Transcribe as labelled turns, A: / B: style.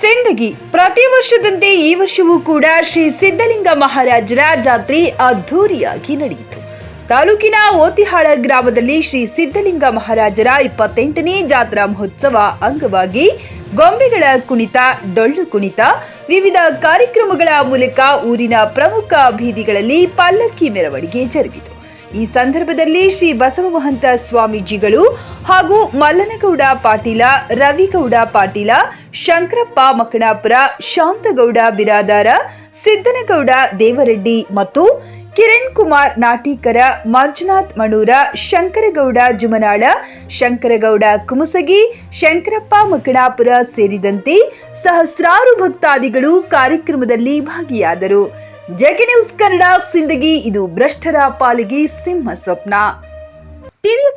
A: ಸಿಂದಗಿ. ಪ್ರತಿ ವರ್ಷದಂತೆ ಈ ವರ್ಷವೂ ಕೂಡ ಶ್ರೀ ಸಿದ್ಧಲಿಂಗ ಮಹಾರಾಜರ ಜಾತ್ರೆ ಅದ್ಧೂರಿಯಾಗಿ ನಡೆಯಿತು. ತಾಲೂಕಿನ ಓತಿಹಾಳ ಗ್ರಾಮದಲ್ಲಿ ಶ್ರೀ ಸಿದ್ಧಲಿಂಗ ಮಹಾರಾಜರ ಇಪ್ಪತ್ತೆಂಟನೇ ಜಾತ್ರಾ ಮಹೋತ್ಸವ ಅಂಗವಾಗಿ ಗೊಂಬೆಗಳ ಕುಣಿತ, ಡೊಳ್ಳು ಕುಣಿತ, ವಿವಿಧ ಕಾರ್ಯಕ್ರಮಗಳ ಮೂಲಕ ಊರಿನ ಪ್ರಮುಖ ಬೀದಿಗಳಲ್ಲಿ ಪಲ್ಲಕ್ಕಿ ಮೆರವಣಿಗೆ ಜರುಗಿತು. ಈ ಸಂದರ್ಭದಲ್ಲಿ ಶ್ರೀ ಬಸವಮಹಂತ ಸ್ವಾಮೀಜಿಗಳು ಹಾಗೂ ಮಲ್ಲನಗೌಡ ಪಾಟೀಲ, ರವಿಗೌಡ ಪಾಟೀಲ, ಶಂಕರಪ್ಪ ಮಕಣಾಪುರ ಶಾಂತಗೌಡ ಬಿರಾದಾರ, ಸಿದ್ದನಗೌಡ ದೇವರೆಡ್ಡಿ ಮತ್ತು ಕಿರಣ್ ಕುಮಾರ್ ನಾಟೀಕರ, ಮಂಜುನಾಥ್ ಮಣೂರ, ಶಂಕರಗೌಡ ಜುಮನಾಳ, ಶಂಕರಗೌಡ ಕುಮಸಗಿ, ಶಂಕರಪ್ಪ ಮಕಣಾಪುರ ಸೇರಿದಂತೆ ಸಹಸ್ರಾರು ಭಕ್ತಾದಿಗಳು ಕಾರ್ಯಕ್ರಮದಲ್ಲಿ ಭಾಗಿಯಾದರು. ಜಗೆ ನ್ಯೂಸ್ ಕನ್ನಡ ಸಿಂದಗಿ ಇದು ಭ್ರಷ್ಟರ ಪಾಲಿಗೆ ಸಿಂಹ ಸ್ವಪ್ನ.